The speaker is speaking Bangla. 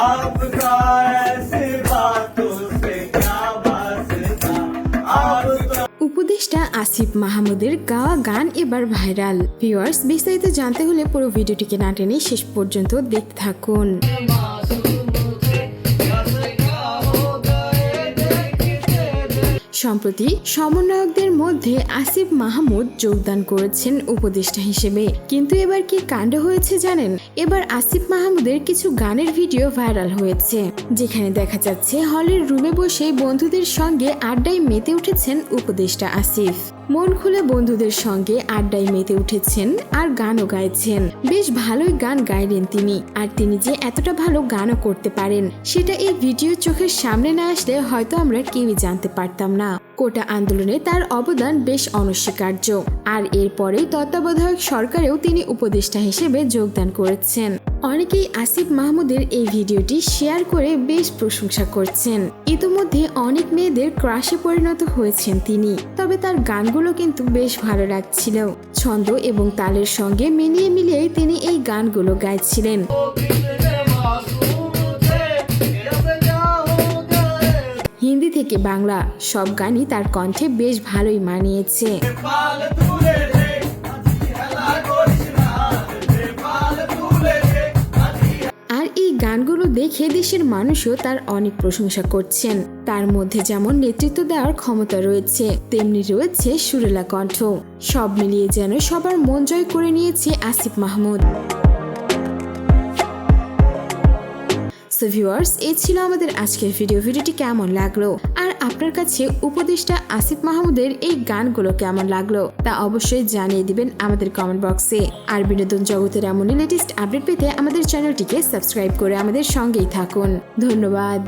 आपका ऐसी बातों से क्या वास्ता आप तो উপদেষ্টা আসিফ মাহমুদের গাওয়া গান এবার ভাইরাল ভিউয়ার্স বিস্তারিত জানতে হলে পুরো ভিডিওটিকে না টেনে শেষ পর্যন্ত দেখতে থাকুন সম্প্রতি সমন্বয়কদের মধ্যে আসিফ মাহমুদ যোগদান করেছেন উপদেষ্টা হিসেবে। কিন্তু এবার কি কাণ্ড হয়েছে জানেন? এবার আসিফ মাহমুদের কিছু গানের ভিডিও ভাইরাল হয়েছে, যেখানে দেখা যাচ্ছে হলের রুমে বসে বন্ধুদের সঙ্গে আড্ডায় মেতে উঠেছেন উপদেষ্টা আসিফ। মন খুলে বন্ধুদের সঙ্গে আড্ডায় মেতে উঠেছেন আর গানও গাইছেন। বেশ ভালোই গান গাইলেন তিনি। আর তিনি যে এতটা ভালো গানও করতে পারেন, সেটা এই ভিডিও চোখের সামনে না আসলে হয়তো আমরা কেউই জানতে পারতাম না। কোটা আন্দোলনে তার অবদান বেশ অনস্বীকার্য। আর এরপরেই তত্ত্বাবধায়ক সরকারেও তিনি উপদেষ্টা হিসেবে যোগদান করেছেন। অনেকেই আসিফ মাহমুদের এই ভিডিওটি শেয়ার করে বেশ প্রশংসা করছেন। ইতোমধ্যে অনেক মেয়েদের ক্রাশে পরিণত হয়েছেন তিনি, তবে তার গানগুলো কিন্তু বেশ ভালো লাগছিল। ছন্দ এবং তালের সঙ্গে মিলিয়ে মিলিয়ে তিনি এই গানগুলো গাইছিলেন। হিন্দি থেকে বাংলা সব গানই তার কণ্ঠে বেশ ভালোই মানিয়েছে। গানগুলো দেখে দেশের মানুষও তার অনেক প্রশংসা করছেন। তার মধ্যে যেমন নেতৃত্ব দেওয়ার ক্ষমতা রয়েছে, তেমনি রয়েছে সুরেলা কণ্ঠ। সব মিলিয়ে যেন সবার মন জয় করে নিয়েছে আসিফ মাহমুদ। সো ভিউয়ার্স এই ছিল আমাদের আজকের ভিডিও ভিডিওটি কেমন লাগল? আর আপনার কাছে উপদেষ্টা আসিফ মাহমুদের এই গানগুলো কেমন লাগল? তা অবশ্যই জানিয়ে দিবেন আমাদের কমেন্ট বক্সে আর বিনোদন জগতের এমনই লেটেস্ট আপডেট পেতে আমাদের চ্যানেলটিকে সাবস্ক্রাইব করে আমাদের সঙ্গেই থাকুন। ধন্যবাদ।